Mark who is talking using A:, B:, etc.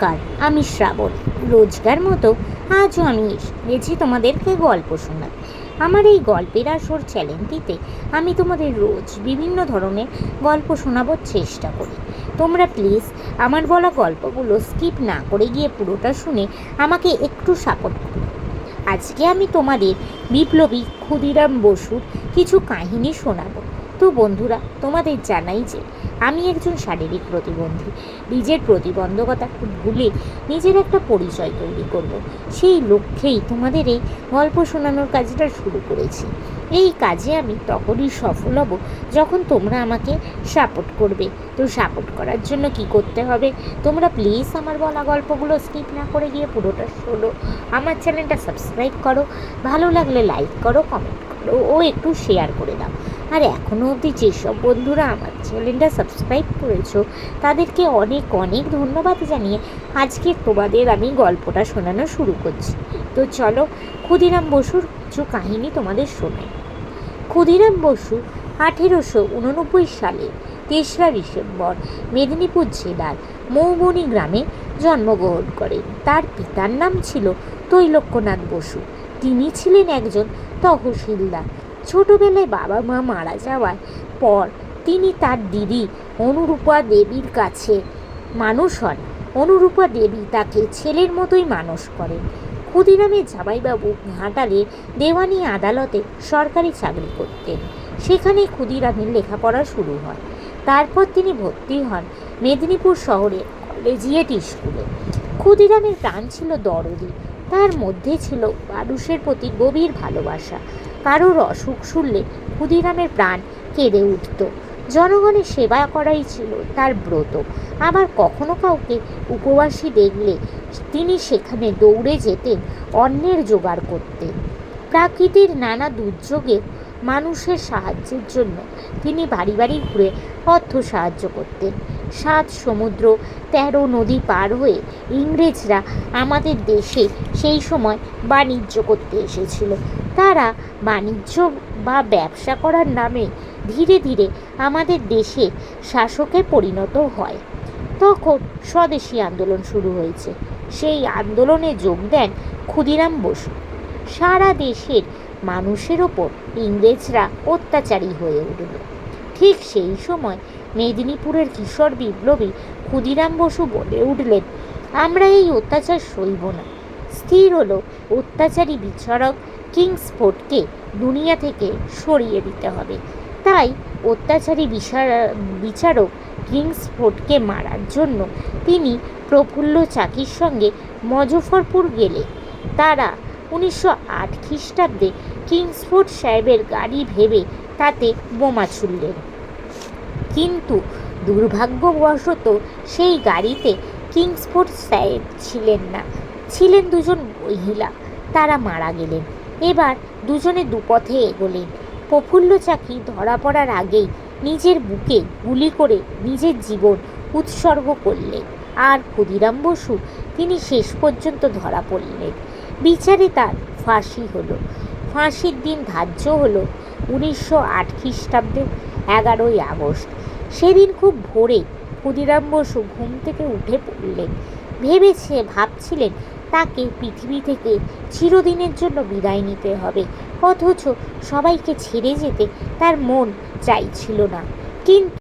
A: নমস্কার, আমি শ্রাবণ। রোজকার মতো আজও আমি এসেছি তোমাদেরকে গল্প শোনাতে। আমার এই গল্পের আসর চ্যানেলটিতে আমি তোমাদের রোজ বিভিন্ন ধরনের গল্প শোনাবার চেষ্টা করি। তোমরা প্লিজ আমার বলা গল্পগুলো স্কিপ না করে গিয়ে পুরোটা শুনে আমাকে একটু সাপোর্ট করো। আজকে আমি তোমাদের বিপ্লবী ক্ষুদিরাম বসুর কিছু কাহিনী শোনাবো। তো বন্ধুরা, তোমাদের জানাই যে আমি একজন শারীরিক প্রতিবন্ধী। নিজের প্রতিবন্ধকতা ভুলে নিজের একটা পরিচয় তৈরি করব। সেই লক্ষ্যেই তোমাদের এই গল্প শোনানোর কাজটা শুরু করেছি। এই কাজে আমি তখনই সফল হব যখন তোমরা আমাকে সাপোর্ট করবে। তো সাপোর্ট করার জন্য কি করতে হবে? তোমরা প্লিজ আমার বলা গল্পগুলো স্কিপ না করে গিয়ে পুরোটা শোনো। আমার চ্যানেলটা সাবস্ক্রাইব করো। ভালো লাগলে লাইক করো কমেন্ট করো ও একটু শেয়ার করে দাও। আর এখনও অবধি যেসব বন্ধুরা আমার চ্যানেলটা সাবস্ক্রাইব করেছ, তাদেরকে অনেক অনেক ধন্যবাদ জানিয়ে আজকে তোমাদের আমি গল্পটা শোনানো শুরু করছি। তো চলো ক্ষুদিরাম বসুর কিছু কাহিনী তোমাদের শোনাই। ক্ষুদিরাম বসু আঠেরোশো উননব্বই সালে তেসরা ডিসেম্বর মেদিনীপুর জেলার মৌবনি গ্রামে জন্মগ্রহণ করেন। তার পিতার নাম ছিল তৈলক্যনাথ বসু। তিনি ছিলেন একজন তহসিলদার। ছোটবেলায় বাবা মা মারা যাওয়ার পর তিনি তার দিদি অনুরূপা দেবীর কাছে মানুষ হন। অনুরূপা দেবী তাকে ছেলের মতোই মানুষ করেন। ক্ষুদিরামের জামাইবাবু ঘাটালে দেওয়ানি আদালতে সরকারি চাকরি করতেন। সেখানে ক্ষুদিরামের লেখাপড়া শুরু হয়। তারপর তিনি ভর্তি হন মেদিনীপুর শহরে কলেজিয়েট স্কুলে। ক্ষুদিরামের প্রাণ ছিল দরদি। তার মধ্যে ছিল মানুষের প্রতি গভীর ভালোবাসা। কারোর অসুখ শুনলে ক্ষুদিরামের প্রাণ কেঁদে উঠত। জনগণের সেবা করাই ছিল তার ব্রত। আবার কখনো কাউকে উপবাসী দেখলে তিনি সেখানে দৌড়ে যেতেন, অন্যের জোগাড় করতেন। প্রাকৃতির নানা দুর্যোগে মানুষের সাহায্যের জন্য তিনি বাড়ি বাড়ি ঘুরে অর্থ সাহায্য করতেন। সাত সমুদ্র তেরো নদী পার হয়ে ইংরেজরা আমাদের দেশে সেই সময় বাণিজ্য করতে এসেছিল। তারা বাণিজ্য বা ব্যবসা করার নামে ধীরে ধীরে আমাদের দেশে শাসকে পরিণত হয়। তখন স্বদেশী আন্দোলন শুরু হয়েছে। সেই আন্দোলনে যোগ দেন ক্ষুদিরাম বসু। সারা দেশের মানুষের ওপর ইংরেজরা অত্যাচারী হয়ে উঠল। ঠিক সেই সময় মেদিনীপুরের কিশোর বিপ্লবী ক্ষুদিরাম বসু বলে উঠলেন, আমরা এই অত্যাচার সইব না। স্থির হলো অত্যাচারী বিচারক কিংসফোর্ডকে দুনিয়া থেকে সরিয়ে দিতে হবে। তাই অত্যাচারী বিচারক কিংসফোর্ডকে মারার জন্য তিনি প্রফুল্ল চাকির সঙ্গে মজফরপুর গেলে। তারা উনিশশো আট খ্রিস্টাব্দে কিংসফোর্ড সাহেবের গাড়ি ভেবে তাতে বোমা ছুড়লেন। কিন্তু দুর্ভাগ্যবশত সেই গাড়িতে কিংসফোর্ড সাহেব ছিলেন না। ছিলেন দুজন মহিলা, তারা মারা গেলেন। এবার দুজনে দুপথে এগোলেন। প্রফুল্ল চাকি ধরা পড়ার আগেই নিজের বুকে গুলি করে নিজের জীবন উৎসর্গ করলেন। আর ক্ষুদিরাম বসু, তিনি শেষ পর্যন্ত ধরা পড়লেন। বিচারে তার ফাঁসি হলো। ফাঁসির দিন ধার্য হলো উনিশশো আট খ্রিস্টাব্দে এগারোই আগস্ট। সেদিন খুব ভোরে ক্ষুদিরাম বসু ঘুম থেকে উঠে পড়লেন। ভেবেছে, ভাবছিলেন, তাকে পৃথিবী থেকে চিরদিনের জন্য বিদায় নিতে হবে। অথচ সবাইকে ছেড়ে যেতে তার মন চাইছিল না। কিন্তু